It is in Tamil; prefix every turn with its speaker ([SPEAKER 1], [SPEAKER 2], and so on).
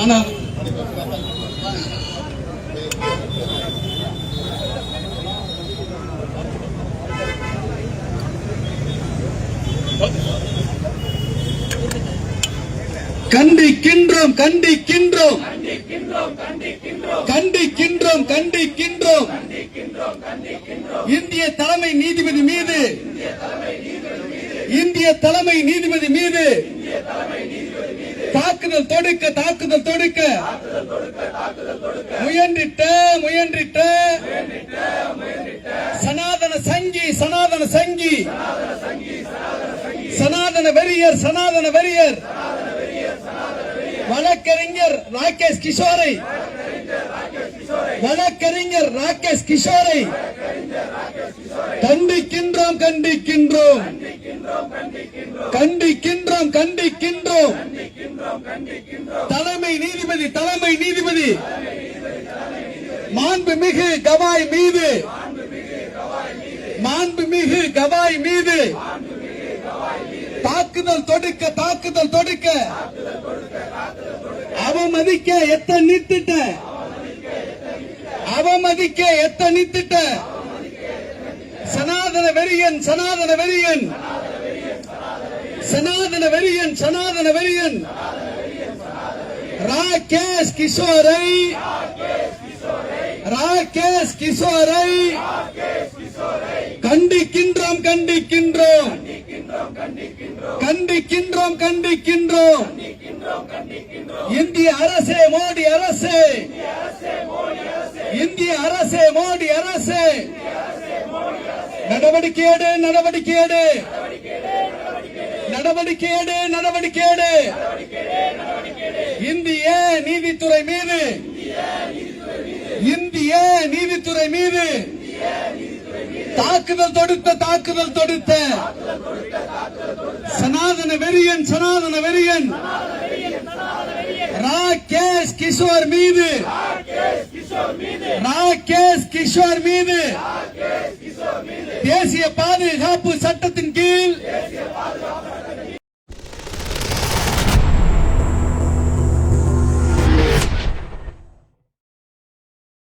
[SPEAKER 1] ஆனா கண்டிக்கின்றோம் கண்டிக்கின்றோம். கண்டிக்கின்றோம் கண்டிக்கின்றோம். இந்திய தலைமை நீதிபதி மீது இந்திய தலைமை நீதிபதி மீது தாக்குதல் தொடுக்க தாக்குதல் தொடுக்க. முயன்றிட்ட முயன்றிட்ட. சனாதன சங்கி சனாதன சங்கி. சனாதன வெறியர் சனாதன வெறியர். வழக்கறிஞர் ராகேஷ் கிஷோரை. வழக்கறிஞர் ராகேஷ் கிஷோரை கண்டிக்கின்றோம் கண்டிக்கின்றோம். கண்டிக்கின்றோம் கண்டிக்கின்றோம். தலைமை நீதிபதி தலைமை நீதிபதி. மாண்புமிகு கவாய் மீது. மாண்புமிகு கவாய் மீது. தாக்குதல் தொடுக்க தாக்குதல் தொடுக்க. அவமதிக்க எத்தனை நிறுத்திட்ட அவமதிக்க எத்தனித்திட்ட? சனாதன வெறியன் சனாதன வெறியன். சனாதன வெறியன் சனாதன வெறியன். ராகேஷ் கிஷோரை. ராகேஷ் கிஷோரை. கண்டிக்கின்றோம் கண்டிக்கின்றோம். கண்டிக்கின்றோம் கண்டிக்கின்றோம். இந்திய அரசே மோடி அரசே. இந்திய அரசு மோடி அரசு. நடவடிக்கை எடு நடவடிக்கை எடு நடவடிக்கை எடு நடவடிக்கை எடு இந்திய நீதித்துறை மீது. இந்திய நீதித்துறை மீது. தாக்குதல் தொடுத்த தாக்குதல் தொடுத்த. சனாதன வெறியன் சனாதன வெறியன். ராகேஷ் கிஷோர் மீது. ராகேஷ் கிஷோர் மீது தேசிய பாதுகாப்பு சட்டத்தின் கீழ்